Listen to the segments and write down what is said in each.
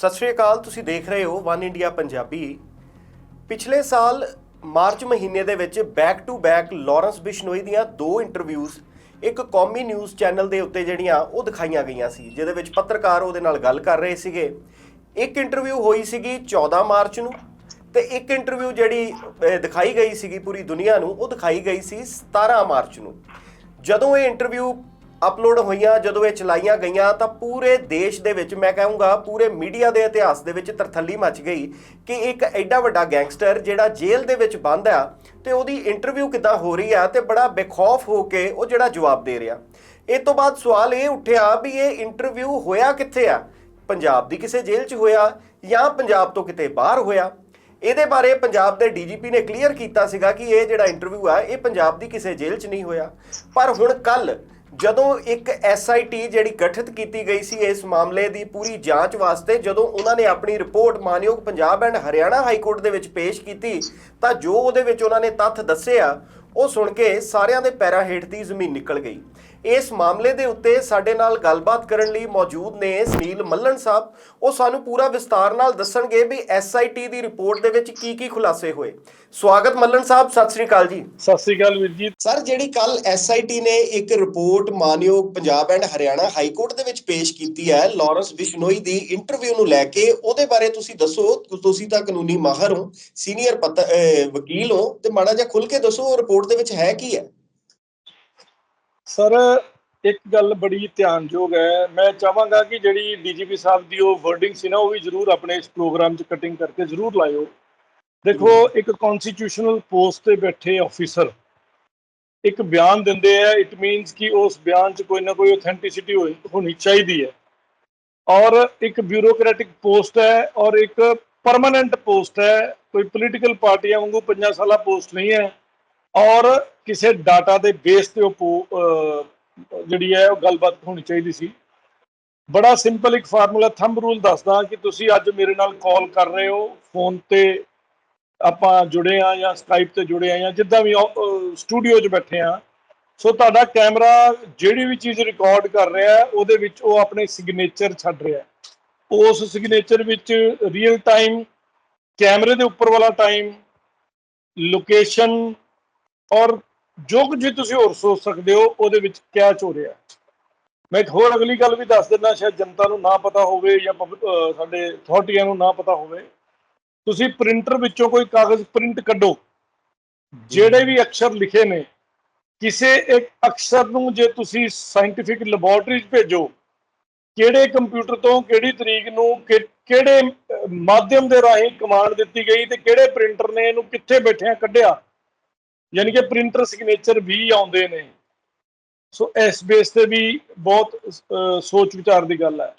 ਸਤਿ ਸ਼੍ਰੀ ਅਕਾਲ, ਤੁਸੀਂ ਦੇਖ ਰਹੇ ਹੋ ਵਨ ਇੰਡੀਆ ਪੰਜਾਬੀ। ਪਿਛਲੇ ਸਾਲ ਮਾਰਚ ਮਹੀਨੇ ਦੇ ਵਿੱਚ back to back Lawrence Bishnoi ਦੀਆਂ ਦੋ ਇੰਟਰਵਿਊਜ਼ ਇੱਕ ਕੌਮੀ ਨਿਊਜ਼ ਚੈਨਲ ਦੇ ਉੱਤੇ ਜਿਹੜੀਆਂ ਉਹ ਦਿਖਾਈਆਂ ਗਈਆਂ ਸੀ, ਜਿਹਦੇ ਵਿੱਚ ਪੱਤਰਕਾਰ ਉਹਦੇ ਨਾਲ ਗੱਲ ਕਰ ਰਹੇ ਸੀਗੇ। ਇੱਕ ਇੰਟਰਵਿਊ ਹੋਈ ਸੀਗੀ 14 ਮਾਰਚ ਨੂੰ ਤੇ ਇੱਕ ਇੰਟਰਵਿਊ ਜਿਹੜੀ ਦਿਖਾਈ ਗਈ ਸੀਗੀ ਪੂਰੀ ਦੁਨੀਆ ਨੂੰ, ਉਹ ਦਿਖਾਈ ਗਈ ਸੀ 17 ਮਾਰਚ ਨੂੰ। ਜਦੋਂ ਇਹ ਇੰਟਰਵਿਊ ਅਪਲੋਡ ਹੋਈਆਂ, ਜਦੋਂ ਇਹ ਚਲਾਈਆਂ ਗਈਆਂ, ਤਾਂ ਪੂਰੇ ਦੇਸ਼ ਦੇ ਵਿੱਚ ਮੈਂ ਕਹੂੰਗਾ, ਪੂਰੇ ਮੀਡੀਆ ਦੇ ਇਤਿਹਾਸ ਦੇ ਵਿੱਚ ਤਰਥੱਲੀ ਮਚ ਗਈ ਕਿ ਇੱਕ ਐਡਾ ਵੱਡਾ ਗੈਂਗਸਟਰ ਜਿਹੜਾ ਜੇਲ੍ਹ ਦੇ ਵਿੱਚ ਬੰਦ ਆ ਤੇ ਉਹਦੀ ਇੰਟਰਵਿਊ ਕਿੱਦਾਂ ਹੋ ਰਹੀ ਆ ਤੇ ਬੜਾ ਬੇਖੌਫ ਹੋ ਕੇ ਉਹ ਜਿਹੜਾ ਜਵਾਬ ਦੇ ਰਿਹਾ। ਇਹ ਤੋਂ ਬਾਅਦ ਸਵਾਲ ਇਹ ਉੱਠਿਆ ਵੀ ਇਹ ਇੰਟਰਵਿਊ ਹੋਇਆ ਕਿੱਥੇ ਆ? ਪੰਜਾਬ ਦੀ ਕਿਸੇ ਜੇਲ੍ਹ 'ਚ ਹੋਇਆ ਜਾਂ ਪੰਜਾਬ ਤੋਂ ਕਿਤੇ ਬਾਹਰ ਹੋਇਆ? ਇਹਦੇ ਬਾਰੇ ਪੰਜਾਬ ਦੇ ਡੀਜੀਪੀ ਨੇ ਕਲੀਅਰ ਕੀਤਾ ਸੀਗਾ ਕਿ ਇਹ ਜਿਹੜਾ ਇੰਟਰਵਿਊ ਆ, ਇਹ ਪੰਜਾਬ ਦੀ ਕਿਸੇ ਜੇਲ੍ਹ 'ਚ ਨਹੀਂ ਹੋਇਆ। ਪਰ ਹੁਣ ਕੱਲ ਜਦੋਂ ਇੱਕ ਐਸਆਈਟੀ ਜਿਹੜੀ ਗਠਿਤ ਕੀਤੀ ਗਈ ਸੀ ਇਸ ਮਾਮਲੇ ਦੀ ਪੂਰੀ ਜਾਂਚ ਵਾਸਤੇ, ਜਦੋਂ ਉਹਨਾਂ ਨੇ ਆਪਣੀ ਰਿਪੋਰਟ ਮਾਨਯੋਗ Punjab and Haryana High Court ਦੇ ਵਿੱਚ ਪੇਸ਼ ਕੀਤੀ, ਤਾਂ ਜੋ ਉਹਦੇ ਵਿੱਚ ਉਹਨਾਂ ਨੇ ਤੱਥ ਦੱਸੇ ਆ, ਉਹ ਸੁਣ ਕੇ ਸਾਰਿਆਂ ਦੇ ਪੈਰਾਂ ਹੇਠ ਦੀ ਜ਼ਮੀਨ ਨਿਕਲ ਗਈ। ਇਸ ਮਾਮਲੇ ਦੇ ਉੱਤੇ ਸਾਡੇ ਨਾਲ ਗੱਲਬਾਤ ਕਰਨ ਲਈ ਮੌਜੂਦ ਨੇ ਸੁਨੀਲ ਮੱਲਣ ਸਾਹਿਬ। ਉਹ ਸਾਨੂੰ ਪੂਰਾ ਵਿਸਤਾਰ ਨਾਲ ਦੱਸਣਗੇ ਵੀ ਐਸਆਈਟੀ ਦੀ ਰਿਪੋਰਟ ਦੇ ਵਿੱਚ ਕੀ ਕੀ ਖੁਲਾਸੇ ਹੋਏ। ਸਵਾਗਤ ਮੱਲਣ ਸਾਹਿਬ ਸਤਿ ਸ੍ਰੀ ਅਕਾਲ ਜੀ। ਸਤਿ ਸ੍ਰੀ ਅਕਾਲ ਵੀਰ ਜੀ। ਸਰ ਜਿਹੜੀ ਕੱਲ ਐਸਆਈਟੀ ਨੇ ਇੱਕ ਰਿਪੋਰਟ ਮਾਨਯੋਗ Punjab and Haryana High Court ਦੇ ਵਿੱਚ ਪੇਸ਼ ਕੀਤੀ ਹੈ ਲਾਰੈਂਸ ਬਿਸ਼ਨੋਈ ਦੀ ਇੰਟਰਵਿਊ ਨੂੰ ਲੈ ਕੇ ਉਹਦੇ ਬਾਰੇ ਤੁਸੀਂ ਦੱਸੋ। ਤੁਸੀਂ ਤਾਂ ਕਾਨੂੰਨੀ ਮਾਹਰ ਹੋ ਸੀਨੀਅਰ ਪਤ- ਵਕੀਲ ਹੋ ਤੇ ਮਾੜਾ ਜਿਹਾ ਖੁੱਲ ਕੇ ਦੱਸੋ ਉਹ ਰਿਪੋਰਟ ਦੇ ਵਿੱਚ ਹੈ ਕੀ ਹੈ? ਸਰ, ਇੱਕ ਗੱਲ ਬੜੀ ਧਿਆਨਯੋਗ ਹੈ। ਮੈਂ ਚਾਹਾਂਗਾ ਕਿ ਜਿਹੜੀ ਡੀਜੀਪੀ ਸਾਹਿਬ ਦੀ ਉਹ ਵਰਡਿੰਗ ਸੀ ਨਾ, ਉਹ ਵੀ ਜ਼ਰੂਰ ਆਪਣੇ ਇਸ ਪ੍ਰੋਗਰਾਮ 'ਚ ਕਟਿੰਗ ਕਰਕੇ ਜ਼ਰੂਰ ਲਾਇਓ। ਦੇਖੋ, ਇੱਕ ਕਨਸਟੀਟਿਊਸ਼ਨਲ ਪੋਸਟ ਤੇ ਬੈਠੇ ਆਫੀਸਰ ਇੱਕ ਬਿਆਨ ਦਿੰਦੇ ਆ। ਇਟ ਮੀਨਸ ਕਿ ਉਸ ਬਿਆਨ 'ਚ ਕੋਈ ਨਾ ਕੋਈ ਆਥੈਂਟਿਸਿਟੀ ਹੋਣੀ ਚਾਹੀਦੀ ਹੈ। ਔਰ ਇੱਕ ਬਿਊਰੋਕ੍ਰੈਟਿਕ ਪੋਸਟ ਹੈ ਔਰ ਇੱਕ ਪਰਮਾਨੈਂਟ ਪੋਸਟ ਹੈ। ਕੋਈ ਪੋਲੀਟੀਕਲ ਪਾਰਟੀਆਂ ਵਾਂਗੂ ਪੰਜਾਂ ਸਾਲਾ ਪੋਸਟ ਨਹੀਂ ਹੈ। ਔਰ ਕਿਸੇ ਡਾਟਾ ਦੇ ਬੇਸ ਤੇ ਉਹ ਪੋ- ਜਿਹੜੀ ਹੈ ਉਹ ਗੱਲਬਾਤ ਹੋਣੀ ਚਾਹੀਦੀ ਸੀ। ਬੜਾ ਸਿੰਪਲ ਇੱਕ ਫਾਰਮੂਲਾ ਥੰਬ ਰੂਲ ਦੱਸਦਾ ਕਿ ਤੁਸੀਂ ਅੱਜ ਮੇਰੇ ਨਾਲ ਕਾਲ ਕਰ ਰਹੇ ਹੋ ਫੋਨ ਤੇ ਆਪਾਂ ਜੁੜੇ ਆ ਜਾਂ ਸਕਾਈਪ ਤੇ ਜੁੜੇ ਆ ਜਾਂ ਜਿੱਦਾਂ ਵੀ ਸਟੂਡੀਓ 'ਚ ਬੈਠੇ ਆ ਸੋ ਤੁਹਾਡਾ ਕੈਮਰਾ ਜਿਹੜੀ ਵੀ ਚੀਜ਼ ਰਿਕਾਰਡ ਕਰ ਰਿਹਾ ਹੈ, ਉਹਦੇ ਵਿੱਚ ਉਹ ਆਪਣੇ ਸਿਗਨੇਚਰ ਛੱਡ ਰਿਹਾ ਉਸ ਸਿਗਨੇਚਰ ਵਿੱਚ ਰੀਅਲ ਟਾਈਮ ਕੈਮਰੇ ਦੇ ਉੱਪਰ ਵਾਲਾ ਟਾਈਮ ਲੋਕੇਸ਼ਨ ਔਰ ਜੋ ਕੁਝ ਤੁਸੀਂ ਹੋਰ ਸੋਚ ਸਕਦੇ ਹੋ, ਉਹਦੇ ਵਿੱਚ ਕੈਚ ਹੋ ਰਿਹਾ? ਮੈਂ ਇੱਕ ਹੋਰ ਅਗਲੀ ਗੱਲ ਵੀ ਦੱਸ ਦਿੰਦਾ, ਸ਼ਾਇਦ ਜਨਤਾ ਨੂੰ ਨਾ ਪਤਾ ਹੋਵੇ ਜਾਂ ਪਬ- ਸਾਡੇ ਅਥਾਰਟੀਆਂ ਨੂੰ ਨਾ ਪਤਾ ਹੋਵੇ। ਤੁਸੀਂ ਪ੍ਰਿੰਟਰ ਵਿੱਚੋਂ ਕੋਈ ਕਾਗਜ਼ ਪ੍ਰਿੰਟ ਕੱਢੋ। ਜਿਹੜੇ ਵੀ ਅਕਸ਼ਰ ਲਿਖੇ ਨੇ, ਕਿਸੇ ਇੱਕ ਅਕਸ਼ਰ ਨੂੰ ਜੇ ਤੁਸੀਂ ਸਾਇੰਟੀਫਿਕ ਲੈਬੋਰਟਰੀ 'ਚ ਭੇਜੋ, ਕਿਹੜੇ ਕੰਪਿਊਟਰ ਤੋਂ ਕਿਹੜੀ ਤਰੀਕ ਨੂੰ ਕਿ- ਕਿਹੜੇ ਮਾਧਿਅਮ ਦੇ ਰਾਹੀਂ ਕਮਾਂਡ ਦਿੱਤੀ ਗਈ ਤੇ ਕਿਹੜੇ ਪ੍ਰਿੰਟਰ ਨੇ ਇਹਨੂੰ ਕਿੱਥੇ ਬੈਠਿਆਂ ਕੱਢਿਆ ਯਾਨੀ ਕਿ ਪ੍ਰਿੰਟਰ ਸਿਗਨੇਚਰ ਵੀ ਆਉਂਦੇ ਨੇ। ਸੋ ਇਸ ਬੇਸ ਤੇ ਵੀ ਬਹੁਤ ਸੋਚ ਵਿਚਾਰ ਦੀ ਗੱਲ ਹੈ।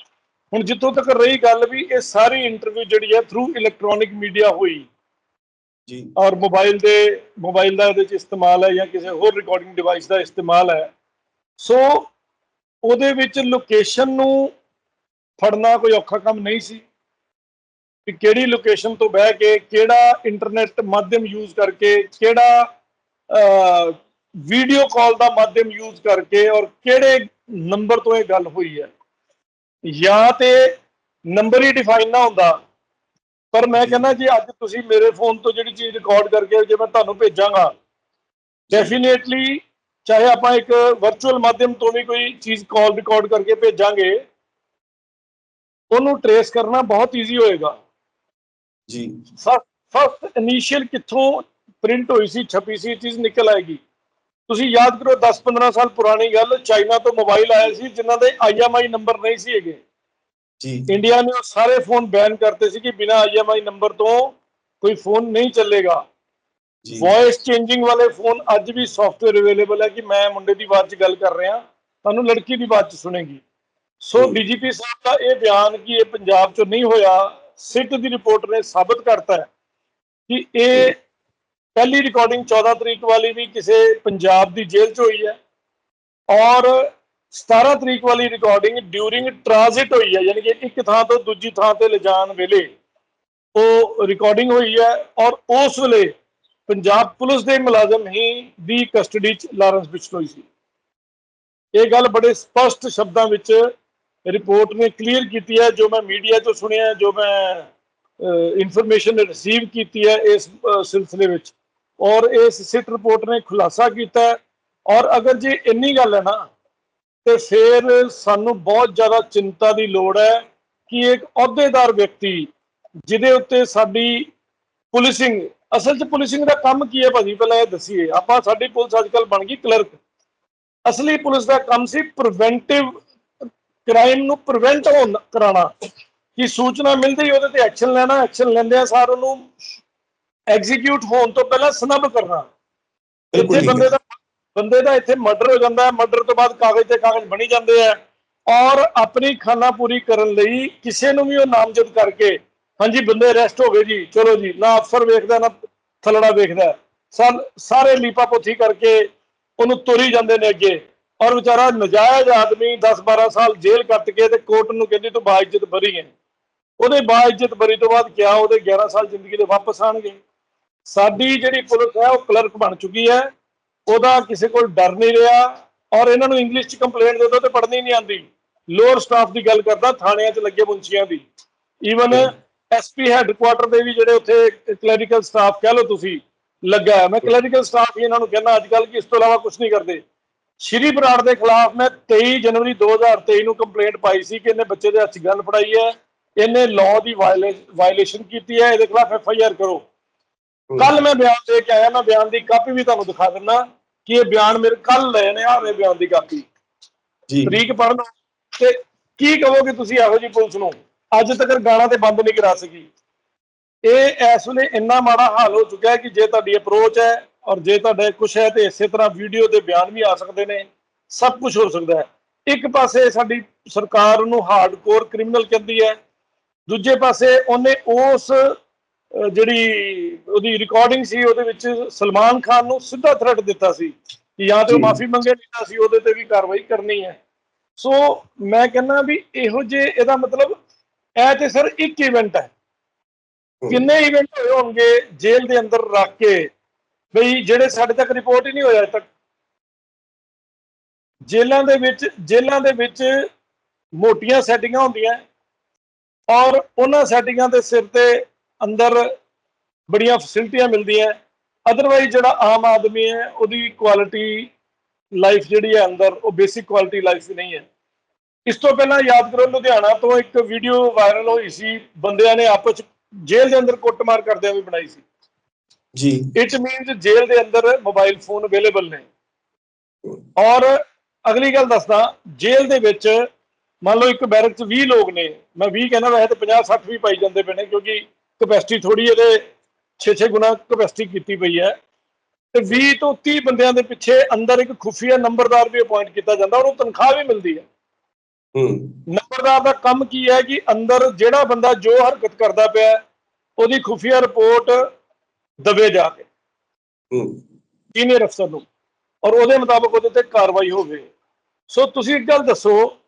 ਹੁਣ ਜਿੱਥੋਂ ਤੱਕ ਰਹੀ ਗੱਲ ਵੀ ਇਹ ਸਾਰੀ ਇੰਟਰਵਿਊ ਜਿਹੜੀ ਹੈ ਥਰੂ ਇਲੈਕਟ੍ਰੋਨਿਕ ਮੀਡੀਆ ਹੋਈ। ਜੀ। ਔਰ ਮੋਬਾਈਲ ਦੇ ਮੋਬਾਈਲ ਦਾ ਇਹਦੇ ਚ ਇਸਤੇਮਾਲ ਹੈ ਜਾਂ ਕਿਸੇ ਹੋਰ ਰਿਕਾਰਡਿੰਗ ਡਿਵਾਈਸ ਦਾ ਇਸਤੇਮਾਲ ਹੈ। ਸੋ ਉਹਦੇ ਵਿੱਚ ਲੋਕੇਸ਼ਨ ਨੂੰ ਫੜਨਾ ਕੋਈ ਔਖਾ ਕੰਮ ਨਹੀਂ ਸੀ। ਕਿ ਕਿਹੜੀ ਲੋਕੇਸ਼ਨ ਤੋਂ ਬਹਿ ਕੇ ਕਿਹੜਾ ਇੰਟਰਨੈਟ ਮਾਧਿਅਮ ਯੂਜ਼ ਕਰਕੇ ਕਿਹੜਾ ਵੀਡੀਓ ਕਾਲ ਦਾ ਮਾਧਿਅਮ ਯੂਜ਼ ਕਰਕੇ ਔਰ ਕਿਹੜੇ ਨੰਬਰ ਤੋਂ ਇਹ ਗੱਲ ਹੋਈ ਹੈ? ਜਾਂ ਤੇ ਨੰਬਰ ਹੀ ਡਿਫਾਈਨ ਨਾ ਹੁੰਦਾ ਪਰ ਮੈਂ ਕਹਿੰਦਾ ਜੀ ਅੱਜ ਤੁਸੀਂ ਮੇਰੇ ਫੋਨ ਤੋਂ ਜਿਹੜੀ ਚੀਜ਼ ਰਿਕਾਰਡ ਕਰਕੇ ਜੇ ਮੈਂ ਤੁਹਾਨੂੰ ਭੇਜਾਂਗਾ ਡੈਫੀਨੇਟਲੀ ਚਾਹੇ ਆਪਾਂ ਇੱਕ ਵਰਚੁਅਲ ਮਾਧਿਅਮ ਤੋਂ ਵੀ ਕੋਈ ਚੀਜ਼ ਕਾਲ ਰਿਕਾਰਡ ਕਰਕੇ ਭੇਜਾਂਗੇ ਉਹਨੂੰ ਟਰੇਸ ਕਰਨਾ ਬਹੁਤ ਈਜ਼ੀ ਹੋਏਗਾ। ਜੀ। ਫਸਟ ਇਨੀਸ਼ੀਅਲ ਕਿੱਥੋਂ ਪ੍ਰਿੰਟ ਹੋਈ ਸੀ ਛਪੀ ਸੀ ਚੀਜ਼ ਨਿਕਲ ਆਏਗੀ। ਤੁਸੀਂ ਯਾਦ ਕਰੋ 10-15 ਸਾਲ ਪੁਰਾਣੀ ਗੱਲ ਚਾਈਨਾ ਤੋਂ ਮੋਬਾਈਲ ਆਏ ਸੀ ਜਿਨ੍ਹਾਂ ਦੇ ਆਈਐਮਆਈ ਨੰਬਰ ਨਹੀਂ ਸੀ ਹੈਗੇ। ਜੀ। ਇੰਡੀਆ ਨੇ ਉਹ ਸਾਰੇ ਫੋਨ ਬੈਨ ਕਰਤੇ ਸੀ ਕਿ ਬਿਨਾ ਆਈਐਮਆਈ ਨੰਬਰ ਤੋਂ ਕੋਈ ਫੋਨ ਨਹੀਂ ਚੱਲੇਗਾ। ਜੀ। ਵੌਇਸ ਚੇਂਜਿੰਗ ਵਾਲੇ ਫੋਨ ਅੱਜ ਵੀ ਸੌਫਟਵੇਅਰ ਅਵੇਲੇਬਲ ਹੈ ਕਿ ਮੈਂ ਮੁੰਡੇ ਦੀ ਆਵਾਜ਼ 'ਚ ਗੱਲ ਕਰ ਰਿਹਾ ਤੁਹਾਨੂੰ ਲੜਕੀ ਦੀ ਆਵਾਜ਼ 'ਚ ਸੁਣੇਗੀ। ਸੋ। ਡੀਜੀਪੀ ਸਾਹਿਬ ਦਾ ਇਹ ਬਿਆਨ ਕਿ ਇਹ ਪੰਜਾਬ 'ਚੋਂ ਨਹੀਂ ਹੋਇਆ ਸਿੱਟ ਦੀ ਰਿਪੋਰਟ ਨੇ ਸਾਬਤ ਕਰਤਾ ਹੈ ਕਿ ਇਹ ਪਹਿਲੀ ਰਿਕਾਰਡਿੰਗ 14 ਤਰੀਕ ਵਾਲੀ ਵੀ ਕਿਸੇ ਪੰਜਾਬ ਦੀ ਜੇਲ੍ਹ 'ਚ ਹੋਈ ਹੈ। ਔਰ 17 ਤਰੀਕ ਵਾਲੀ ਰਿਕਾਰਡਿੰਗ ਡਿਊਰਿੰਗ ਟ੍ਰਾਂਜ਼ਿਟ ਹੋਈ ਹੈ, ਯਾਨੀ ਕਿ ਇੱਕ ਥਾਂ ਤੋਂ ਦੂਜੀ ਥਾਂ ਤੇ ਲਿਜਾਣ ਵੇਲੇ ਉਹ ਰਿਕਾਰਡਿੰਗ ਹੋਈ ਹੈ ਔਰ ਉਸ ਵੇਲੇ ਪੰਜਾਬ ਪੁਲਿਸ ਦੇ ਮੁਲਾਜ਼ਮ ਹੀ ਦੀ ਕਸਟਡੀ ਚ ਲਾਰੈਂਸ ਬਿਸ਼ਨੋਈ ਸੀ। ਇਹ ਗੱਲ ਬੜੇ ਸਪਸ਼ਟ ਸ਼ਬਦਾਂ ਵਿੱਚ ਰਿਪੋਰਟ ਨੇ ਕਲੀਅਰ ਕੀਤੀ ਹੈ, ਜੋ ਮੈਂ ਮੀਡੀਆ ਤੋਂ ਸੁਣਿਆ, ਜੋ ਮੈਂ ਇਨਫੋਰਮੇਸ਼ਨ ਰਿਸੀਵ ਕੀਤੀ ਹੈ ਇਸ ਸਿਲਸਿਲੇ ਵਿੱਚ। ਔਰ ਇਸ ਸਿਟ ਰਿਪੋਰਟ ਨੇ ਖੁਲਾਸਾ ਕੀਤਾ ਔਰ ਅਗਰ ਜੇ ਇੰਨੀ ਗੱਲ ਹੈ ਨਾ, ਤੇ ਫਿਰ ਸਾਨੂੰ ਬਹੁਤ ਜ਼ਿਆਦਾ ਚਿੰਤਾ ਦੀ ਲੋੜ ਹੈ ਕਿ ਇੱਕ ਅਹੁਦੇਦਾਰ ਵਿਅਕਤੀ ਜਿਹਦੇ ਉੱਤੇ ਸਾਡੀ ਪੁਲਿਸਿੰਗ, ਅਸਲ 'ਚ ਪੁਲਿਸਿੰਗ ਦਾ ਕੰਮ ਕੀ ਹੈ ਭਾਜੀ? ਪਹਿਲਾਂ ਇਹ ਦੱਸੀਏ। ਆਪਾਂ ਸਾਡੀ ਪੁਲਿਸ ਅੱਜਕੱਲ ਬਣ ਗਈ ਕਲਰਕ। ਅਸਲੀ ਪੁਲਿਸ ਦਾ ਕੰਮ ਸੀ ਪ੍ਰੀਵੈਂਟਿਵ ਕ੍ਰਾਈਮ ਨੂੰ ਪ੍ਰੀਵੈਂਟ ਕਰਾਉਣਾ। ਕਿ ਸੂਚਨਾ ਮਿਲਦੀ ਉਹਦੇ ਤੇ ਐਕਸ਼ਨ ਲੈਣਾ ਐਕਸ਼ਨ ਲੈਂਦੇ ਲੈਂਦਿਆਂ ਸਾਰ ਉਹਨੂੰ ਐਗਜ਼ੀਕਿਊਟ ਹੋਣ ਤੋਂ ਪਹਿਲਾਂ ਸਨਬ ਕਰਨਾ। ਇੱਥੇ ਬੰਦੇ ਦਾ ਬੰਦੇ ਦਾ ਇੱਥੇ ਮਰਡਰ ਹੋ ਜਾਂਦਾ ਹੈ। ਮਰਡਰ ਤੋਂ ਬਾਅਦ ਕਾਗਜ਼ ਤੇ ਕਾਗਜ਼ ਬਣੀ ਜਾਂਦੇ ਆ ਔਰ ਆਪਣੀ ਖਾਨਾ ਪੂਰੀ ਕਰਨ ਲਈ ਕਿਸੇ ਨੂੰ ਵੀ ਉਹ ਨਾਮਜ਼ਦ ਕਰਕੇ ਹਾਂਜੀ ਬੰਦੇ ਅਰੈਸਟ ਹੋ ਗਏ ਜੀ ਚਲੋ ਜੀ ਨਾ ਅਫਸਰ ਵੇਖਦਾ ਨਾ ਥਲੜਾ ਵੇਖਦਾ ਸਭ ਸਾਰੇ ਲੀਪਾ ਪੋਥੀ ਕਰਕੇ ਉਹਨੂੰ ਤੁਰੀ ਜਾਂਦੇ ਨੇ ਅੱਗੇ। ਔਰ ਵਿਚਾਰਾ ਨਜਾਇਜ਼ ਆਦਮੀ 10 12 ਸਾਲ ਜੇਲ੍ਹ ਕੱਟ ਕੇ ਤੇ ਕੋਰਟ ਨੂੰ ਕਹਿੰਦੀ ਤੂੰ ਬਾਇਜ਼ਤ ਬਰੀ ਹੈ। ਉਹਦੇ ਬਾਇਜ਼ਤ ਬਰੀ ਤੋਂ ਬਾਅਦ ਕਿਹਾ ਉਹਦੇ 11 ਸਾਲ ਜ਼ਿੰਦਗੀ ਦੇ ਵਾਪਸ ਆਣਗੇ ਸਾਡੀ ਜਿਹੜੀ ਪੁਲਿਸ ਹੈ, ਉਹ ਕਲਰਕ ਬਣ ਚੁੱਕੀ ਹੈ। ਉਹਦਾ ਕਿਸੇ ਕੋਲ ਡਰ ਨਹੀਂ ਰਿਹਾ ਔਰ ਇਹਨਾਂ ਨੂੰ ਇੰਗਲਿਸ਼ ਚ ਕੰਪਲੇਂਟ ਦੇ ਦੋ ਤੇ ਪੜ੍ਹਨੀ ਨਹੀਂ ਆਉਂਦੀ। ਲੋਅਰ ਸਟਾਫ ਦੀ ਗੱਲ ਕਰਦਾ, ਥਾਣਿਆਂ 'ਚ ਲੱਗੇ ਮੁੰਸ਼ੀਆਂ ਦੀ। ਈਵਨ ਐਸਪੀ ਹੈੱਡਕੁਆਟਰ ਦੇ ਵੀ ਜਿਹੜੇ ਉੱਥੇ ਕਲੈਰੀਕਲ ਸਟਾਫ ਕਹਿ ਲਓ ਤੁਸੀਂ, ਲੱਗਾ ਮੈਂ ਕਲੈਰੀਕਲ ਸਟਾਫ ਹੀ ਇਹਨਾਂ ਨੂੰ ਕਹਿੰਦਾ ਅੱਜ ਕੱਲ ਕਿ ਇਸ ਤੋਂ ਇਲਾਵਾ ਕੁਝ ਨਹੀਂ ਕਰਦੇ। ਸ਼੍ਰੀ ਬਰਾੜ ਦੇ ਖਿਲਾਫ ਮੈਂ 23 ਜਨਵਰੀ 2023 ਨੂੰ ਕੰਪਲੇਂਟ ਪਾਈ ਸੀ ਕਿ ਇਹਨੇ ਬੱਚੇ ਦੇ ਹੱਥ 'ਚ ਗਨ ਫੜਾਈ ਹੈ। ਇਹਨੇ ਲਾਅ ਦੀ ਵਾਇਲੇਸ਼ਨ ਕੀਤੀ ਹੈ। ਇਹਦੇ ਖਿਲਾਫ ਐਫ ਆਈ ਆਰ ਕਰੋ। ਕੱਲ ਮੈਂ ਬਿਆਨ ਦੇ ਕੇ ਆਇਆ ਮੈਂ ਬਿਆਨ ਦੀ ਕਾਪੀ ਵੀ ਤੁਹਾਨੂੰ ਦਿਖਾ ਦਿੰਦਾ ਕਿ ਇਹ ਬਿਆਨ ਮੇਰੇ ਕੱਲ ਲਏ ਨੇ ਆਹ ਮੇਰੇ ਬਿਆਨ ਦੀ ਕਾਪੀ। ਜੀ। ਤਰੀਕ ਪੜ੍ਹ ਲਓ ਤੇ ਕੀ ਕਹੋਗੇ ਤੁਸੀਂ ਇਹੋ ਜੀ ਪੁਲਿਸ ਨੂੰ? ਅੱਜ ਤੱਕ ਗਾਣਾ ਤੇ ਬੰਦ ਨਹੀਂ ਕਰਾ ਸਕੀ। ਇਹ ਇਸ ਵੇਲੇ ਇੰਨਾ ਮਾੜਾ ਹਾਲ ਹੋ ਚੁੱਕਿਆ ਹੈ ਕਿ ਜੇ ਤੁਹਾਡੀ ਅਪਰੋਚ ਹੈ ਔਰ ਜੇ ਤੁਹਾਡੇ ਕੁਛ ਹੈ ਤੇ ਇਸੇ ਤਰ੍ਹਾਂ ਵੀਡੀਓ ਦੇ ਬਿਆਨ ਵੀ ਆ ਸਕਦੇ ਨੇ। ਸਭ ਕੁਝ ਹੋ ਸਕਦਾ ਹੈ। ਇੱਕ ਪਾਸੇ ਸਾਡੀ ਸਰਕਾਰ ਨੂੰ ਹਾਰਡਕੋਰ ਕ੍ਰਿਮੀਨਲ ਕਹਿੰਦੀ ਹੈ ਦੂਜੇ ਪਾਸੇ ਉਹਨੇ ਉਸ ਜਿਹੜੀ ਉਹਦੀ ਰਿਕਾਰਡਿੰਗ ਸੀ ਉਹਦੇ ਵਿੱਚ ਸਲਮਾਨ ਖਾਨ ਨੂੰ ਸਿੱਧਾ ਥ੍ਰੈਟ ਦਿੱਤਾ ਸੀ ਕਿ ਜਾਂ ਤੇ। ਮਾਫੀ ਮੰਗੇ ਨਹੀਂ ਸੀ ਉਹਦੇ ਤੇ ਵੀ ਕਾਰਵਾਈ ਕਰਨੀ ਹੈ। ਸੋ ਮੈਂ ਕਹਿੰਦਾ ਵੀ ਇਹੋ ਜੇ ਇਹਦਾ ਮਤਲਬ ਇਹ ਤੇ ਸਰ ਇੱਕ ਇਵੈਂਟ ਹੈ। ਕਿੰਨੇ ਇਵੈਂਟ ਹੋਏ ਹੋਣਗੇ ਜੇਲ੍ਹ ਦੇ ਅੰਦਰ ਰੱਖ ਕੇ? ਬਈ ਜਿਹੜੇ ਸਾਡੇ ਤੱਕ ਰਿਪੋਰਟ ਹੀ ਨਹੀਂ ਹੋਇਆ ਅਜੇ ਤੱਕ। ਜੇਲ੍ਹਾਂ ਦੇ ਵਿੱਚ ਜੇਲ੍ਹਾਂ ਦੇ ਵਿੱਚ ਮੋਟੀਆਂ ਸੈਟਿੰਗਾਂ ਹੁੰਦੀਆਂ। ਔਰ ਉਹਨਾਂ ਸੈਟਿੰਗਾਂ ਦੇ ਸਿਰ ਤੇ ਅੰਦਰ ਬੜੀਆਂ ਫੈਸਿਲਿਟੀਆਂ ਮਿਲਦੀਆਂ ਅਦਰਵਾਈਜ਼ ਜਿਹੜਾ ਆਮ ਆਦਮੀ ਹੈ ਉਹਦੀ ਕੁਆਲਿਟੀ ਲਾਈਫ ਜਿਹੜੀ ਹੈ ਅੰਦਰ ਉਹ ਬੇਸਿਕ ਕੁਆਲਿਟੀ ਲਾਈਫ ਨਹੀਂ ਹੈ। ਇਸ ਤੋਂ ਪਹਿਲਾਂ ਯਾਦ ਕਰੋ ਲੁਧਿਆਣਾ ਤੋਂ ਇੱਕ ਵੀਡੀਓ ਵਾਇਰਲ ਹੋਈ ਸੀ ਬੰਦਿਆਂ ਨੇ ਆਪਸ ਚ ਜੇਲ੍ਹ ਦੇ ਅੰਦਰ ਕੁੱਟਮਾਰ ਕਰਦਿਆਂ ਵੀ ਬਣਾਈ ਸੀ। ਜੀ। ਇਟ ਮੀਨਸ ਜੇਲ੍ਹ ਦੇ ਅੰਦਰ ਮੋਬਾਈਲ ਫੋਨ ਅਵੇਲੇਬਲ ਨੇ। ਔਰ ਅਗਲੀ ਗੱਲ ਦੱਸਦਾ ਜੇਲ੍ਹ ਦੇ ਵਿੱਚ ਮੰਨ ਲਓ ਇੱਕ ਬੈਰਕ 'ਚ 20 ਲੋਕ ਨੇ ਮੈਂ 20 ਕਹਿੰਦਾ ਵੈਸੇ ਤਾਂ 50 60 ਵੀ ਪਾਈ ਜਾਂਦੇ ਪਏ ਨੇ ਕਿਉਂਕਿ ਕਪੈਸਿਟੀ ਥੋੜੀ ਇਹਦੇ 6-6 ਗੁਣਾ ਕਪੈਸਿਟੀ ਕੀਤੀ ਪਈ ਹੈ। ਤੇ 20 ਤੋਂ 30 ਬੰਦਿਆਂ ਦੇ ਪਿੱਛੇ ਅੰਦਰ ਇੱਕ ਖੁਫੀਆ ਨੰਬਰਦਾਰ ਵੀ ਅਪਾਇੰਟ ਕੀਤਾ ਜਾਂਦਾ ਉਹਨੂੰ ਤਨਖਾਹ ਵੀ ਮਿਲਦੀ ਹੈ। ਹੂੰ। ਨੰਬਰਦਾਰ ਦਾ ਕੰਮ ਕੀ ਹੈ ਕਿ ਅੰਦਰ ਜਿਹੜਾ ਬੰਦਾ ਜੋ ਹਰਕਤ ਕਰਦਾ ਪਿਆ ਉਹਦੀ ਖੁਫੀਆ ਰਿਪੋਰਟ ਦਵੇ ਜਾ ਕੇ। ਹੂੰ। ਸੀਨੀਅਰ ਅਫਸਰ ਨੂੰ। ਔਰ ਉਹਦੇ ਮੁਤਾਬਕ ਉਹਦੇ ਤੇ ਕਾਰਵਾਈ ਹੋਵੇ। ਸੋ ਤੁਸੀਂ ਇੱਕ ਗੱਲ ਦੱਸੋ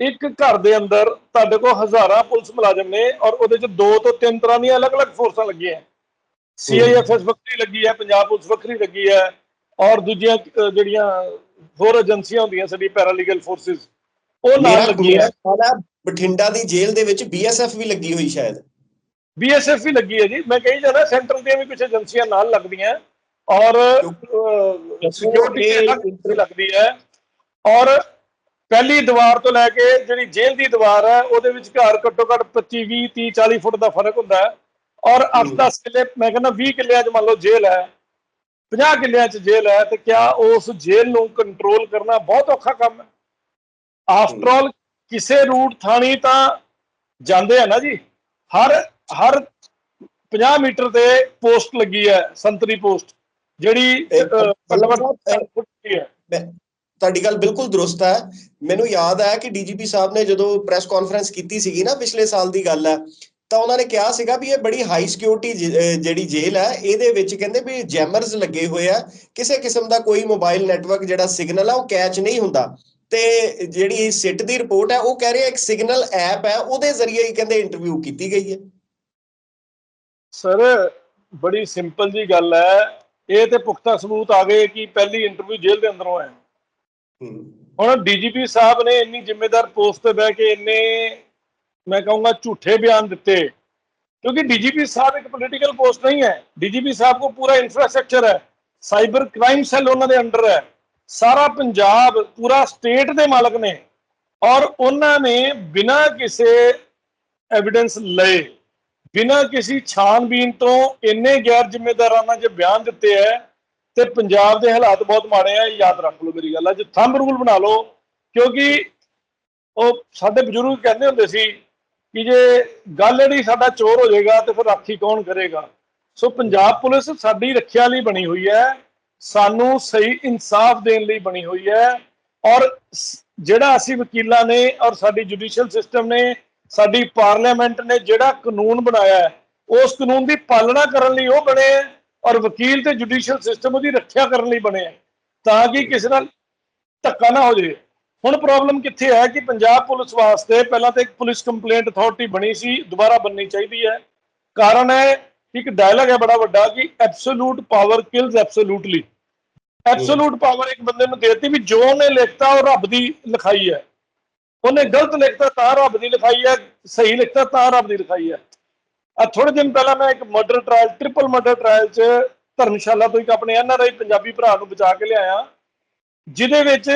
ਇੱਕ ਘਰ ਦੇ ਅੰਦਰ ਤੁਹਾਡੇ ਕੋਲ ਹਜ਼ਾਰਾਂ ਪੁਲਿਸ ਮੁਲਾਜ਼ਮ ਨੇ ਔਰ ਉਹਦੇ ਚ ਦੋ ਤੋਂ ਤਿੰਨ ਤਰ੍ਹਾਂ ਦੀਆਂ ਅਲੱਗ-ਅਲੱਗ ਫੋਰਸਾਂ ਲੱਗੀਆਂ। ਸੀਆਈਐਫਐਸ ਵੱਖਰੀ ਲੱਗੀ ਹੈ ਪੰਜਾਬ ਪੁਲਿਸ ਵੱਖਰੀ ਲੱਗੀ ਹੈ ਔਰ ਦੂਜੀਆਂ ਜਿਹੜੀਆਂ ਹੋਰ ਏਜੰਸੀਆਂ ਹੁੰਦੀਆਂ ਸਾਡੀ ਪੈਰਾਲੀਗਲ ਫੋਰਸਿਸ ਉਹ ਨਾਲ ਖਿਆਲ ਹੈ। ਬਠਿੰਡਾ ਦੀ ਜੇਲ੍ਹ ਦੇ ਵਿੱਚ ਬੀਐਸਐਫ ਵੀ ਲੱਗੀ ਹੋਈ ਸ਼ਾਇਦ। ਬੀਐਸਐਫ ਵੀ ਲੱਗੀ ਹੈ ਜੀ। ਮੈਂ ਕਹੀ ਜਾਣਾ ਸੈਂਟਰ ਦੀਆਂ ਵੀ ਕੁਝ ਏਜੰਸੀਆਂ ਨਾਲ ਲੱਗਦੀਆਂ ਔਰ ਸਿਕਿਉਰਿਟੀ ਲੱਗਦੀ ਹੈ ਔਰ ਪਹਿਲੀ ਦੀਵਾਰ ਤੋਂ ਲੈ ਕੇ ਜਿਹੜੀ ਜੇਲ੍ਹ ਦੀ ਦੀਵਾਰ ਹੈ ਉਹਦੇ ਵਿੱਚ ਘਰ ਘੱਟੋ ਘੱਟ 25 20 30 40 ਫੁੱਟ ਦਾ ਫ਼ਰਕ ਹੁੰਦਾ ਹੈ। ਔਰ 8-10 ਕਿੱਲੇ ਮੈਂ ਕਹਿੰਦਾ 20 ਕਿੱਲਿਆਂ 'ਚ ਮੰਨ ਲਓ ਜੇਲ੍ਹ ਹੈ 50 ਕਿੱਲਿਆਂ 'ਚ ਜੇਲ੍ਹ ਹੈ ਤੇ ਕਿਆ ਉਸ ਜੇਲ੍ਹ ਨੂੰ ਕੰਟਰੋਲ ਕਰਨਾ ਬਹੁਤ ਔਖਾ ਕੰਮ ਹੈ। ਆਫਟਰ ਆਲ ਕਿਸੇ ਰੂਟ ਥਾਣੀ ਤਾਂ ਜਾਂਦੇ ਆ ਨਾ ਜੀ। ਹਰ ਹਰ 50 ਮੀਟਰ ਤੇ ਪੋਸਟ ਲੱਗੀ ਹੈ ਸੰਤਰੀ ਪੋਸਟ ਜਿਹੜੀ ਮਤਲਬ ਹੈ। ਤੁਹਾਡੀ ਗੱਲ ਬਿਲਕੁਲ ਦਰੁਸਤ ਹੈ। ਮੈਨੂੰ ਯਾਦ ਹੈ ਕਿ ਡੀਜੀਪੀ ਸਾਹਿਬ ਨੇ ਜਦੋਂ ਪ੍ਰੈਸ ਕਾਨਫਰੰਸ ਕੀਤੀ ਸੀਗੀ ਨਾ ਪਿਛਲੇ ਸਾਲ ਦੀ ਗੱਲ ਹੈ, ਤਾਂ ਉਹਨਾਂ ਨੇ ਕਿਹਾ ਸੀਗਾ ਵੀ ਇਹ ਬੜੀ ਹਾਈ ਸਿਕਿਉਰਿਟੀ ਜਿਹੜੀ ਜੇਲ੍ਹ ਹੈ, ਇਹਦੇ ਵਿੱਚ ਕਹਿੰਦੇ ਵੀ ਜੈਮਰਸ ਲੱਗੇ ਹੋਏ ਆ, ਕਿਸੇ ਕਿਸਮ ਦਾ ਕੋਈ ਮੋਬਾਈਲ ਨੈਟਵਰਕ ਜਿਹੜਾ ਸਿਗਨਲ ਆ, ਉਹ ਕੈਚ ਨਹੀਂ ਹੁੰਦਾ। ਤੇ ਜਿਹੜੀ ਸਿਟ ਦੀ ਰਿਪੋਰਟ ਹੈ, ਉਹ ਕਹਿ ਰਹੇ ਇੱਕ ਸਿਗਨਲ ਐਪ ਹੈ, ਉਹਦੇ ਜ਼ਰੀਏ ਹੀ ਕਹਿੰਦੇ ਇੰਟਰਵਿਊ ਕੀਤੀ ਗਈ ਹੈ। ਸਰ ਬੜੀ ਸਿੰਪਲ ਜੀ ਗੱਲ ਹੈ। ਇਹ ਤੇ ਪੁਖਤਾ ਸਬੂਤ ਆ ਗਏ ਕਿ ਪਹਿਲੀ ਇੰਟਰਵਿਊ ਜੇਲ੍ਹ ਦੇ ਅੰਦਰੋਂ ਹੈ। ਹੁਣ ਡੀਜੀਪੀ ਸਾਹਿਬ ਨੇ ਇੰਨੀ ਜ਼ਿੰਮੇਦਾਰ ਪੋਸਟ ਤੇ ਬਹਿ ਕੇ ਇੰਨੇ ਮੈਂ ਕਹੂੰਗਾ ਝੂਠੇ ਬਿਆਨ ਦਿੱਤੇ क्योंकि डीजीपी साहब एक पॉलिटिकल पोस्ट नहीं है डीजीपी साहब को पूरा इंफ्रास्ट्रक्चर है ਸਾਈਬਰ ਕ੍ਰਾਈਮ ਸੈੱਲ ਉਹਨਾਂ ਦੇ ਅੰਡਰ ਹੈ ਸਾਰਾ ਪੰਜਾਬ ਪੂਰਾ ਸਟੇਟ ਦੇ ਮਾਲਕ ਨੇ ਔਰ ਉਹਨਾਂ ਨੇ ਬਿਨਾਂ ਕਿਸੇ ਐਵੀਡੈਂਸ ਲਏ ਬਿਨਾਂ ਕਿਸੇ ਛਾਨਬੀਨ ਤੋਂ ਇੰਨੇ ਗੈਰ ਜ਼ਿੰਮੇਦਾਰਾਨਾ ਜੇ ਬਿਆਨ ਦਿੱਤੇ ਹੈ ਤੇ ਪੰਜਾਬ ਦੇ ਹਾਲਾਤ ਬਹੁਤ ਮਾੜੇ ਆ ਯਾਦ ਰੱਖ ਲਓ ਮੇਰੀ ਗੱਲ ਅੱਜ ਥੰਬ ਰੂਲ ਬਣਾ ਲਓ, ਕਿਉਂਕਿ ਉਹ ਸਾਡੇ ਬਜ਼ੁਰਗ ਕਹਿੰਦੇ ਹੁੰਦੇ ਸੀ ਕਿ ਜੇ ਗੱਲ ਜਿਹੜੀ ਸਾਡਾ ਚੋਰ ਹੋ ਜਾਏਗਾ ਤੇ ਫਿਰ ਰਾਖੀ ਕੌਣ ਕਰੇਗਾ? ਸੋ ਪੰਜਾਬ ਪੁਲਿਸ ਸਾਡੀ ਰੱਖਿਆ ਲਈ ਬਣੀ ਹੋਈ ਹੈ, ਸਾਨੂੰ ਸਹੀ ਇਨਸਾਫ ਦੇਣ ਲਈ ਬਣੀ ਹੋਈ ਹੈ ਔਰ ਜਿਹੜਾ ਅਸੀਂ ਵਕੀਲਾਂ ਨੇ ਔਰ ਸਾਡੀ ਜੁਡੀਸ਼ੀਅਲ ਸਿਸਟਮ ਨੇ, ਸਾਡੀ ਪਾਰਲੀਮੈਂਟ ਨੇ ਜਿਹੜਾ ਕਾਨੂੰਨ ਬਣਾਇਆ ਹੈ, ਉਸ ਕਾਨੂੰਨ ਦੀ ਪਾਲਣਾ ਕਰਨ ਲਈ ਉਹ ਬਣੇ ਹੈ। ਔਰ ਵਕੀਲ ਤੇ ਜੁਡੀਸ਼ੀਅਲ ਸਿਸਟਮ ਉਹਦੀ ਰੱਖਿਆ ਕਰਨ ਲਈ ਬਣੇ ਹੈ ਤਾਂ ਕਿ ਕਿਸੇ ਨਾਲ ਧੱਕਾ ਨਾ ਹੋ ਜਾਵੇ। ਹੁਣ ਪ੍ਰੋਬਲਮ ਕਿੱਥੇ ਹੈ ਕਿ ਪੰਜਾਬ ਪੁਲਿਸ ਵਾਸਤੇ ਪਹਿਲਾਂ ਤਾਂ ਇੱਕ ਪੁਲਿਸ ਕੰਪਲੇਂਟ ਅਥਾਰਟੀ ਬਣੀ ਸੀ, ਦੁਬਾਰਾ ਬਣਨੀ ਚਾਹੀਦੀ ਹੈ। ਕਾਰਨ ਹੈ ਕਿ ਇੱਕ ਡਾਇਲੌਗ ਹੈ ਬੜਾ ਵੱਡਾ ਕਿ absolute power kills absolutely absolute power ਇੱਕ ਬੰਦੇ ਨੂੰ ਦੇਤੀ ਵੀ ਜੋ ਉਹਨੇ ਲਿਖਤਾ ਉਹ ਰੱਬ ਦੀ ਲਿਖਾਈ ਹੈ। ਉਹਨੇ ਗਲਤ ਲਿਖਤਾ ਤਾਂ ਰੱਬ ਦੀ ਲਿਖਾਈ ਹੈ, ਸਹੀ ਲਿਖਤਾ ਤਾਂ ਰੱਬ ਦੀ ਲਿਖਾਈ ਹੈ। ਆ ਥੋੜੇ ਦਿਨ ਪਹਿਲਾਂ ਮੈਂ ਇੱਕ murder trial triple murder trial 'ਚ ਧਰਮਸ਼ਾਲਾ ਤੋਂ ਇੱਕ ਆਪਣੇ ਐਨਆਰਆਈ ਪੰਜਾਬੀ ਭਰਾ ਨੂੰ ਬਚਾ ਕੇ ਲਿਆਇਆ। ਜਿਹਦੇ ਵਿੱਚ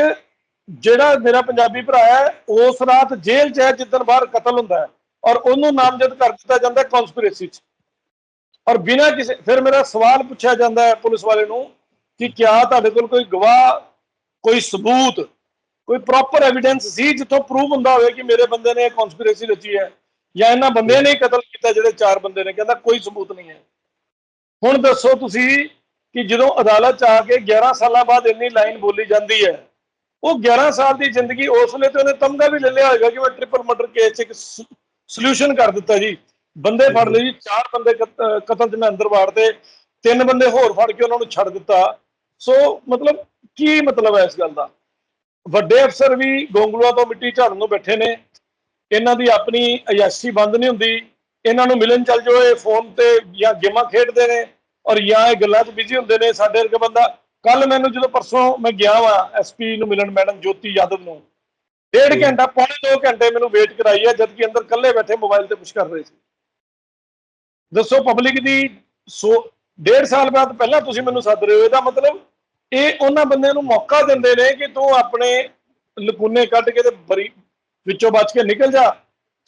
ਜਿਹੜਾ ਮੇਰਾ ਪੰਜਾਬੀ ਭਰਾ ਹੈ, ਉਸ ਰਾਤ ਜੇਲ੍ਹ 'ਚ ਹੈ, ਜਿੱਦਣ ਬਾਹਰ ਕਤਲ ਹੁੰਦਾ ਹੈ ਔਰ ਉਹਨੂੰ ਨਾਮਜ਼ਦ ਕਰ ਦਿੱਤਾ ਜਾਂਦਾ ਕਨਸਪੀਰੇਸੀ 'ਚ। ਔਰ ਬਿਨਾਂ ਕਿਸੇ, ਫਿਰ ਮੇਰਾ ਸਵਾਲ ਪੁੱਛਿਆ ਜਾਂਦਾ ਹੈ ਪੁਲਿਸ ਵਾਲੇ ਨੂੰ ਕਿ ਕਿਆ ਤੁਹਾਡੇ ਕੋਲ ਕੋਈ ਗਵਾਹ, ਕੋਈ ਸਬੂਤ, ਕੋਈ ਪ੍ਰੋਪਰ ਐਵੀਡੈਂਸ ਸੀ ਜਿੱਥੋਂ ਪ੍ਰੂਵ ਹੁੰਦਾ ਹੋਵੇ ਕਿ ਮੇਰੇ ਬੰਦੇ ਨੇ ਕਨਸਪੀਰੇਸੀ ਰਚੀ ਹੈ? ਜਾਂ ਇਹਨਾਂ ਬੰਦਿਆਂ ਨੇ ਹੀ ਕਤਲ ਕੀਤਾ ਜਿਹੜੇ ਚਾਰ ਬੰਦੇ ਨੇ, ਕਹਿੰਦਾ ਕੋਈ ਸਬੂਤ ਨਹੀਂ ਹੈ। ਹੁਣ ਦੱਸੋ ਤੁਸੀਂ ਕਿ ਜਦੋਂ ਅਦਾਲਤ 'ਚ ਆ ਕੇ 11 ਸਾਲਾਂ ਬਾਅਦ ਇੰਨੀ ਲਾਈਨ ਬੋਲੀ ਜਾਂਦੀ ਹੈ, ਉਹ 11 ਸਾਲ ਦੀ ਜ਼ਿੰਦਗੀ ਉਸ ਵੇਲੇ ਤੇ ਉਹਨੇ ਤਮਗਾ ਵੀ ਲੈ ਲਿਆ ਹੋਏਗਾ ਕਿ ਮੈਂ ਟ੍ਰਿਪਲ ਮਰਡਰ ਕੇਸ 'ਚ ਇੱਕ ਸੋਲੂਸ਼ਨ ਕਰ ਦਿੱਤਾ ਜੀ। ਬੰਦੇ ਫੜ ਲਏ ਜੀ, ਚਾਰ ਬੰਦੇ ਕਤ- ਕਤਲ 'ਚ ਮੈਂ ਅੰਦਰ ਵਾੜਦੇ ਤਿੰਨ ਬੰਦੇ ਹੋਰ ਫੜ ਕੇ ਉਹਨਾਂ ਨੂੰ ਛੱਡ ਦਿੱਤਾ। ਸੋ ਮਤਲਬ ਕੀ ਮਤਲਬ ਹੈ ਇਸ ਗੱਲ ਦਾ? ਵੱਡੇ ਅਫਸਰ ਵੀ ਗੋਂਗਲੂਆਂ ਤੋਂ ਮਿੱਟੀ ਝਾੜਨ ਨੂੰ ਬੈਠੇ ਨੇ। ਇਹਨਾਂ ਦੀ ਆਪਣੀ ਅਯਾਸ਼ੀ ਬੰਦ ਨਹੀਂ ਹੁੰਦੀ। ਇਹਨਾਂ ਨੂੰ ਮਿਲਣ ਚੱਲ ਜਾਓ ਇਹ ਫੋਨ ਤੇ ਜਾਂ ਗੇਮਾਂ ਖੇਡਦੇ ਨੇ ਔਰ ਜਾਂ ਇਹ ਗੱਲਾਂ 'ਚ ਬਿਜ਼ੀ ਹੁੰਦੇ ਨੇ ਸਾਡੇ ਵਰਗਾ ਬੰਦਾ। ਕੱਲ ਮੈਨੂੰ ਜਦੋਂ ਪਰਸੋਂ ਮੈਂ ਗਿਆ ਵਾਂ ਐਸਪੀ ਨੂੰ ਮਿਲਣ ਮੈਡਮ ਜੋਤੀ ਯਾਦਵ ਨੂੰ ਡੇਢ ਘੰਟਾ ਪੌਣੇ 2 ਘੰਟੇ ਮੈਨੂੰ ਵੇਟ ਕਰਾਈ ਹੈ ਜਦ ਕਿ ਅੰਦਰ ਇਕੱਲੇ ਬੈਠੇ ਮੋਬਾਈਲ ਤੇ ਕੁਝ ਕਰ ਰਹੇ ਸੀ। ਦੱਸੋ ਪਬਲਿਕ ਦੀ ਸੋ ਡੇਢ ਸਾਲ ਬਾਅਦ ਪਹਿਲਾਂ ਤੁਸੀਂ ਮੈਨੂੰ ਸੱਦ ਰਹੇ ਹੋ ਇਹਦਾ ਮਤਲਬ ਇਹ ਉਹਨਾਂ ਬੰਦਿਆਂ ਨੂੰ ਮੌਕਾ ਦਿੰਦੇ ਨੇ ਕਿ ਤੂੰ ਆਪਣੇ ਲਕੂਨੇ ਕੱਢ ਕੇ ਤੇ ਬਰੀ ਵਿੱਚੋਂ ਬਚ ਕੇ ਨਿਕਲ ਜਾ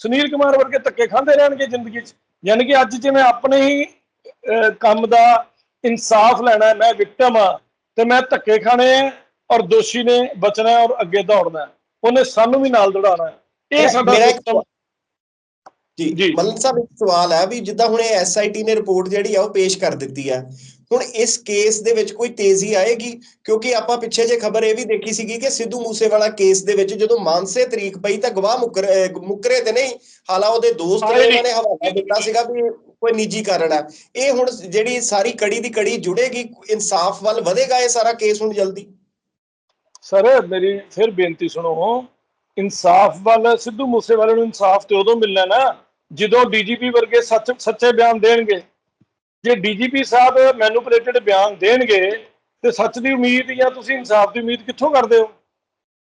ਸੁਨੀਲ ਕੁਮਾਰ ਵਰਗੇ ਧੱਕੇ ਖਾਂਦੇ ਰਹਿਣਗੇ ਜ਼ਿੰਦਗੀ 'ਚ ਯਾਨੀ ਕਿ ਅੱਜ ਜਿਵੇਂ ਆਪਣੇ ਹੀ ਕੰਮ ਦਾ ਇਨਸਾਫ ਲੈਣਾ ਮੈਂ ਵਿਕਟਮ ਆ ਤੇ ਮੈਂ ਧੱਕੇ ਖਾਣੇ ਆ ਔਰ ਦੋਸ਼ੀ ਨੇ ਬਚਣਾ ਔਰ ਅੱਗੇ ਦੌੜਨਾ। ਉਹਨੇ ਸਾਨੂੰ ਵੀ ਨਾਲ ਦੌੜਾਉਣਾ ਹੈ। ਇਹ ਸਾਡਾ ਜੀ। ਮਲਨ ਸਾਹਿਬ ਇੱਕ ਸਵਾਲ ਹੈ ਵੀ ਜਿੱਦਾਂ ਹੁਣ ਐਸਆਈਟੀ ਨੇ ਰਿਪੋਰਟ ਜਿਹੜੀ ਆ ਉਹ ਪੇਸ਼ ਕਰ ਦਿੱਤੀ ਹੈ ਹੁਣ ਇਸ ਕੇਸ ਦੇ ਵਿੱਚ ਕੋਈ ਤੇਜ਼ੀ ਆਏਗੀ? ਕਿਉਂਕਿ ਆਪਾਂ ਪਿੱਛੇ ਜੇ ਖਬਰ ਇਹ ਵੀ ਦੇਖੀ ਸੀਗੀ ਕਿ ਸਿੱਧੂ ਮੂਸੇਵਾਲਾ ਕੇਸ ਦੇ ਵਿੱਚ ਜਦੋਂ ਮਾਨਸੇ ਤਰੀਕ ਪਈ ਤਾਂ ਗਵਾਹ ਮੁੱਕਰ ਤੇ ਨਹੀਂ। ਹਾਲਾ ਉਹਦੇ ਦੋਸਤ ਨੇ ਉਹਨਾਂ ਨੇ ਹਵਾਲਾ ਦਿੱਤਾ ਸੀਗਾ ਵੀ ਕੋਈ ਨਿੱਜੀ ਕਾਰਨ ਹੈ ਇਹ ਹੁਣ ਜਿਹੜੀ ਸਾਰੀ ਕੜੀ ਦੀ ਕੜੀ ਜੁੜੇਗੀ ਇਨਸਾਫ ਵੱਲ ਵਧੇਗਾ ਇਹ ਸਾਰਾ ਕੇਸ ਹੁਣ ਜਲਦੀ? ਸਰ ਮੇਰੀ ਫਿਰ ਬੇਨਤੀ ਸੁਣੋ। ਇਨਸਾਫ ਵੱਲ ਸਿੱਧੂ ਮੂਸੇਵਾਲੇ ਨੂੰ ਇਨਸਾਫ ਤੇ ਉਦੋਂ ਮਿਲਣਾ ਨਾ ਜਦੋਂ ਡੀਜੀਪੀ ਵਰਗੇ ਸੱਚ ਸੱਚੇ ਬਿਆਨ ਦੇਣਗੇ। ਜੇ ਡੀਜੀਪੀ ਸਾਹਿਬ ਮੈਨੂਪੂਲੇਟਡ ਬਿਆਨ ਦੇਣਗੇ, ਤੇ ਸੱਚ ਦੀ ਉਮੀਦ ਜਾਂ ਤੁਸੀਂ ਇਨਸਾਫ ਦੀ ਉਮੀਦ ਕਿੱਥੋਂ ਕਰਦੇ ਹੋ?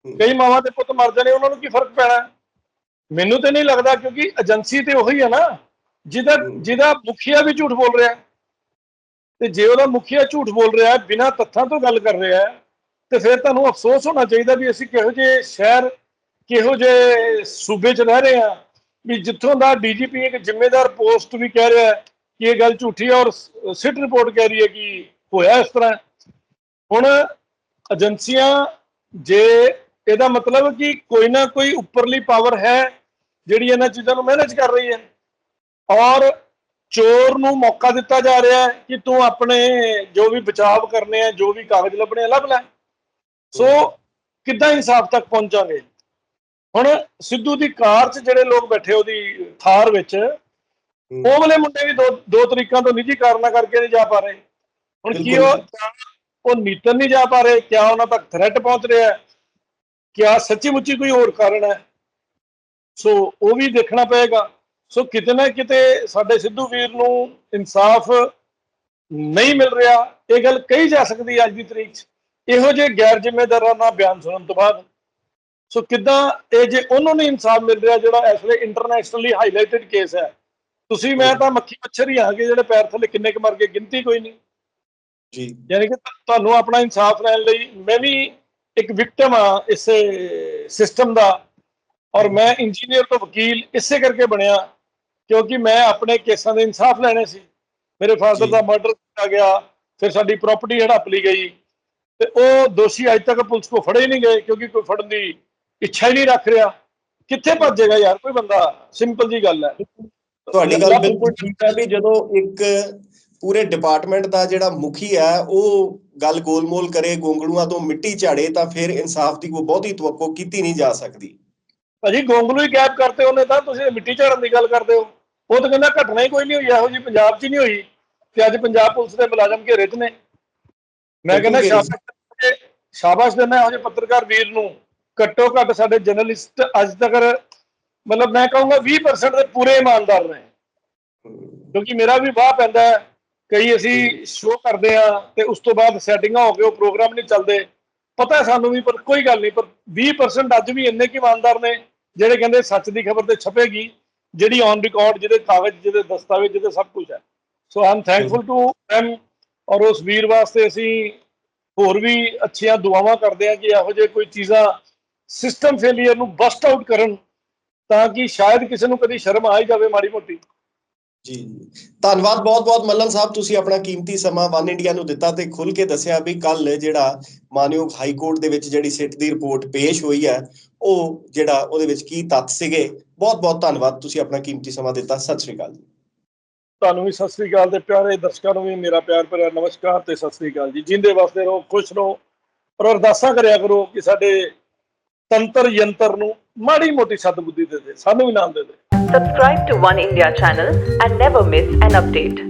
ਕਈ ਮਾਵਾਂ ਦੇ ਪੁੱਤ ਮਰ ਜਾਣੇ, ਉਹਨਾਂ ਨੂੰ ਕੀ ਫ਼ਰਕ ਪੈਣਾ? ਮੈਨੂੰ ਤੇ ਨਹੀਂ ਲੱਗਦਾ, ਕਿਉਂਕਿ ਏਜੰਸੀ ਤੇ ਉਹੀ ਹੈ ਨਾ, ਜਿਹਦਾ ਜਿਹਦਾ ਮੁਖੀਆ ਵੀ ਝੂਠ ਬੋਲ ਰਿਹਾ ਤੇ ਜੇ ਉਹਦਾ ਮੁਖੀਆ ਝੂਠ ਬੋਲ ਰਿਹਾ ਹੈ, ਬਿਨਾਂ ਤੱਥਾਂ ਤੋਂ ਗੱਲ ਕਰ ਰਿਹਾ ਹੈ, ਤੇ ਫਿਰ ਤੁਹਾਨੂੰ ਅਫਸੋਸ ਹੋਣਾ ਚਾਹੀਦਾ ਵੀ ਅਸੀਂ ਕਿਹੋ ਜਿਹੇ ਸ਼ਹਿਰ, ਕਿਹੋ ਜਿਹੇ ਸੂਬੇ 'ਚ ਰਹਿ ਰਹੇ ਹਾਂ, ਵੀ ਜਿੱਥੋਂ ਦਾ ਡੀਜੀਪੀ ਇੱਕ ਜ਼ਿੰਮੇਦਾਰ ਪੋਸਟ ਵੀ ਕਹਿ ਰਿਹਾ ਹੈ ਕਿ ਇਹ ਗੱਲ ਝੂਠੀ ਹੈ ਔਰ ਸਿਟ ਰਿਪੋਰਟ ਕਹਿ ਰਹੀ ਹੈ ਕਿ ਹੋਇਆ ਇਸ ਤਰ੍ਹਾਂ ਹੁਣ ਏਜੰਸੀਆਂ ਜੇ ਇਹਦਾ ਮਤਲਬ ਕਿ ਕੋਈ ਨਾ ਕੋਈ ਉੱਪਰਲੀ ਪਾਵਰ ਹੈ ਜਿਹੜੀ ਇਹਨਾਂ ਚੀਜ਼ਾਂ ਨੂੰ ਮੈਨੇਜ ਕਰ ਰਹੀ ਹੈ ਔਰ ਚੋਰ ਨੂੰ ਮੌਕਾ ਦਿੱਤਾ ਜਾ ਰਿਹਾ ਹੈ ਕਿ ਤੂੰ ਆਪਣੇ ਜੋ ਵੀ ਬਚਾਵ ਕਰਨੇ ਆ, ਜੋ ਵੀ ਕਾਗਜ਼ ਲੱਭਣੇ ਆ, ਲੱਭ ਲੈ। ਸੋ ਕਿੱਦਾਂ ਇਨਸਾਫ ਤੱਕ ਪਹੁੰਚਾਂਗੇ? ਹੁਣ ਸਿੱਧੂ ਦੀ ਕਾਰ 'ਚ ਜਿਹੜੇ ਲੋਕ ਬੈਠੇ ਉਹਦੀ ਥਾਰ ਵਿੱਚ ਉਹ ਵਾਲੇ ਮੁੰਡੇ ਵੀ ਦੋ ਦੋ ਤਰੀਕਾਂ ਤੋਂ ਨਿੱਜੀ ਕਾਰਨਾਂ ਕਰਕੇ ਨਹੀਂ ਜਾ ਪਾ ਰਹੇ। ਹੁਣ ਕੀ ਉਹ ਉਹ ਨੀਤਨ ਨਹੀਂ ਜਾ ਪਾ ਰਹੇ ਕਿਆ ਉਹਨਾਂ ਤੱਕ ਥ੍ਰੈਟ ਪਹੁੰਚ ਰਿਹਾ ਹੈ? ਕਿਆ ਸੱਚੀ ਮੁੱਚੀ ਕੋਈ ਹੋਰ ਕਾਰਨ ਹੈ? ਸੋ ਉਹ ਵੀ ਦੇਖਣਾ ਪਏਗਾ। ਸੋ ਕਿਤੇ ਨਾ ਕਿਤੇ ਸਾਡੇ ਸਿੱਧੂ ਵੀਰ ਨੂੰ ਇਨਸਾਫ ਨਹੀਂ ਮਿਲ ਰਿਹਾ। ਇਹ ਗੱਲ ਕਹੀ ਜਾ ਸਕਦੀ ਅੱਜ ਦੀ ਤਰੀਕ 'ਚ। ਇਹੋ ਜਿਹੇ ਗੈਰ ਜ਼ਿੰਮੇਦਾਰਾਂ ਨਾਲ ਬਿਆਨ ਸੁਣਨ ਤੋਂ ਬਾਅਦ। ਸੋ ਕਿੱਦਾਂ ਇਹ ਜੇ ਉਹਨੂੰ ਨਹੀਂ ਇਨਸਾਫ ਮਿਲ ਰਿਹਾ ਜਿਹੜਾ ਇਸ ਵੇਲੇ ਇੰਟਰਨੈਸ਼ਨਲੀ ਹਾਈਲਾਈਟਡ ਕੇਸ ਹੈ ਤੁਸੀਂ ਮੈਂ ਤਾਂ ਮੱਖੀ ਮੱਛਰ ਹੀ ਆ ਕਿ ਜਿਹੜੇ ਪੈਰ ਥੱਲੇ ਕਿੰਨੇ ਕੁ ਮਰ ਗਏ ਗਿਣਤੀ ਕੋਈ ਨਹੀਂ। ਜੀ। ਯਾਨੀ ਕਿ ਤੁਹਾਨੂੰ ਆਪਣਾ ਇਨਸਾਫ ਲੈਣ ਲਈ ਮੈਂ ਵੀ ਇੱਕ ਵਿਕਟਮ ਆ ਇਸੇ ਸਿਸਟਮ ਦਾ ਔਰ ਮੈਂ ਇੰਜੀਨੀਅਰ ਤੋਂ ਵਕੀਲ ਇਸੇ ਕਰਕੇ ਬਣਿਆ ਕਿਉਂਕਿ ਮੈਂ ਆਪਣੇ ਕੇਸਾਂ ਦੇ ਇਨਸਾਫ ਲੈਣੇ ਸੀ। ਮੇਰੇ ਫਾਦਰ। ਦਾ ਮਰਡਰ ਕੀਤਾ ਗਿਆ ਫਿਰ ਸਾਡੀ ਪ੍ਰਾਪਰਟੀ ਹੜਪ ਲਈ ਗਈ ਤੇ ਉਹ ਦੋਸ਼ੀ ਅਜੇ ਤੱਕ ਪੁਲਿਸ ਕੋ ਫੜੇ ਨਹੀਂ ਗਏ ਕਿਉਂਕਿ ਕੋਈ ਫੜਨ ਦੀ ਇੱਛਾ ਹੀ ਨਹੀਂ ਰੱਖ ਰਿਹਾ। ਕਿੱਥੇ ਭੱਜੇਗਾ ਯਾਰ ਕੋਈ ਬੰਦਾ? ਸਿੰਪਲ ਜੀ ਗੱਲ ਹੈ। ਤੁਹਾਡੀ ਗੱਲ ਬਿਲਕੁਲ ਠੀਕ ਹੈ ਵੀ ਜਦੋਂ ਇੱਕ ਪੂਰੇ ਡਿਪਾਰਟਮੈਂਟ ਦਾ ਜਿਹੜਾ ਮੁਖੀ ਹੈ ਉਹ ਗੱਲ ਗੋਲਮੋਲ ਕਰੇ ਗੋਂਗਲੂਆਂ ਤੋਂ ਮਿੱਟੀ ਝਾੜੇ ਤਾਂ ਫਿਰ ਇਨਸਾਫ ਦੀ ਕੋਈ ਬਹੁਤੀ ਤਵੱਕੋ ਕੀਤੀ ਨਹੀਂ ਜਾ ਸਕਦੀ। ਭਾਜੀ ਗੋਂਗਲੂ ਹੀ ਗਾਇਬ ਕਰਤੇ ਉਹਨੇ ਤਾਂ ਤੁਸੀਂ ਮਿੱਟੀ ਝਾੜਨ ਦੀ ਗੱਲ ਕਰਦੇ ਹੋ। ਉਹ ਤਾਂ ਕਹਿੰਦਾ ਘਟਨਾ ਹੀ ਕੋਈ ਨਹੀਂ ਹੋਈ ਇਹੋ ਜੀ ਪੰਜਾਬ 'ਚ ਹੀ ਨਹੀਂ ਹੋਈ। ਤੇ ਅੱਜ ਪੰਜਾਬ ਪੁਲਿਸ ਦੇ ਮੁਲਾਜ਼ਮ ਘੇਰੇ 'ਚ ਨੇ। ਮੈਂ ਕਹਿੰਦਾ ਸ਼ਾਬਾਸ਼ ਸ਼ਾਬਾਸ਼ ਦਿੰਦਾ ਇਹੋ ਜਿਹੇ ਪੱਤਰਕਾਰ ਵੀਰ ਨੂੰ ਘੱਟੋ ਘੱਟ ਸਾਡੇ ਜਰਨਲਿਸਟ ਅੱਜ ਤੱਕ ਮਤਲਬ ਮੈਂ ਕਹੂੰਗਾ 20% ਦੇ ਪੂਰੇ ਇਮਾਨਦਾਰ ਨੇ। ਕਿਉਂਕਿ ਮੇਰਾ ਵੀ ਵਾਹ ਪੈਂਦਾ ਹੈ, ਕਈ ਅਸੀਂ ਸ਼ੋਅ ਕਰਦੇ ਆ ਤੇ ਉਸ ਤੋਂ ਬਾਅਦ ਸੈਟਿੰਗਾਂ ਹੋ ਕੇ ਉਹ ਪ੍ਰੋਗਰਾਮ ਨਹੀਂ ਚੱਲਦੇ। ਪਤਾ ਸਾਨੂੰ ਵੀ, ਪਰ ਕੋਈ ਗੱਲ ਨਹੀਂ, ਪਰ 20% ਅੱਜ ਵੀ ਇੰਨੇ ਕੀ ਇਮਾਨਦਾਰ ਨੇ, ਜਿਹੜੇ ਕਹਿੰਦੇ ਸੱਚ ਦੀ ਖਬਰ ਤੇ ਛਪੇਗੀ, ਜਿਹੜੀ ਔਨ ਰਿਕਾਰਡ ਜਿਹਦੇ ਕਾਗਜ਼, ਜਿਹਦੇ ਦਸਤਾਵੇਜ਼, ਜਿਹਦੇ ਸਭ ਕੁਝ ਹੈ। So I'm thankful to them ਔਰ ਉਸ ਵੀਰ ਵਾਸਤੇ ਅਸੀਂ ਹੋਰ ਵੀ ਅੱਛੀਆਂ ਦੁਆਵਾਂ ਕਰਦੇ ਆ ਕਿ ਇਹੋ ਜਿਹੇ ਕੋਈ ਚੀਜ਼ਾਂ ਸਿਸਟਮ ਫੇਲਿਅਰ ਨੂੰ ਬਸਟ ਆਊਟ ਕਰਨ ਤਾਂ ਕਿ ਸ਼ਾਇਦ ਕਿਸੇ ਨੂੰ ਕਦੀ ਸ਼ਰਮ ਆ ਹੀ ਜਾਵੇ ਮਾੜੀ ਮੋਟੀ। ਜੀ। ਧੰਨਵਾਦ ਬਹੁਤ ਬਹੁਤ ਮੱਲਨ ਸਾਹਿਬ ਤੁਸੀਂ ਆਪਣਾ ਕੀਮਤੀ ਸਮਾਂ ਵਨ ਇੰਡੀਆ ਨੂੰ ਦਿੱਤਾ ਤੇ ਖੁੱਲ ਕੇ ਦੱਸਿਆ ਵੀ ਕੱਲ ਜਿਹੜਾ ਮਾਨਯੋਗ ਹਾਈ ਕੋਰਟ ਦੇ ਵਿੱਚ ਜਿਹੜੀ ਸਿੱਟ ਦੀ ਰਿਪੋਰਟ ਪੇਸ਼ ਹੋਈ ਹੈ ਉਹ ਜਿਹੜਾ ਉਹਦੇ ਵਿੱਚ ਕੀ ਤੱਥ ਸੀਗੇ। ਬਹੁਤ ਬਹੁਤ ਧੰਨਵਾਦ ਤੁਸੀਂ ਆਪਣਾ ਕੀਮਤੀ ਸਮਾਂ ਦਿੱਤਾ। ਸਤਿ ਸ਼੍ਰੀ ਅਕਾਲ ਜੀ। ਤੁਹਾਨੂੰ ਵੀ ਸਤਿ ਸ੍ਰੀ ਅਕਾਲ ਤੇ ਪਿਆਰੇ ਦਰਸ਼ਕਾਂ ਨੂੰ ਵੀ ਮੇਰਾ ਪਿਆਰ ਭਰਿਆ ਨਮਸਕਾਰ ਤੇ ਸਤਿ ਸ੍ਰੀ ਅਕਾਲ ਜੀ। ਜਿੰਦੇ ਵਾਸਤੇ ਰਹੋ ਖੁਸ਼ ਰਹੋ ਔਰ ਅਰਦਾਸਾਂ ਕਰਿਆ ਕਰੋ ਕਿ ਸਾਡੇ ਤੰਤਰ ਯੰਤਰ ਨੂੰ ਮਾੜੀ ਮੋਟੀ ਸਤਬੁੱਧੀ ਦੇ ਦੇ ਸਾਨੂੰ ਵੀ ਨਾਮ ਦੇ ਦੇ Subscribe to One India channel and never miss an update.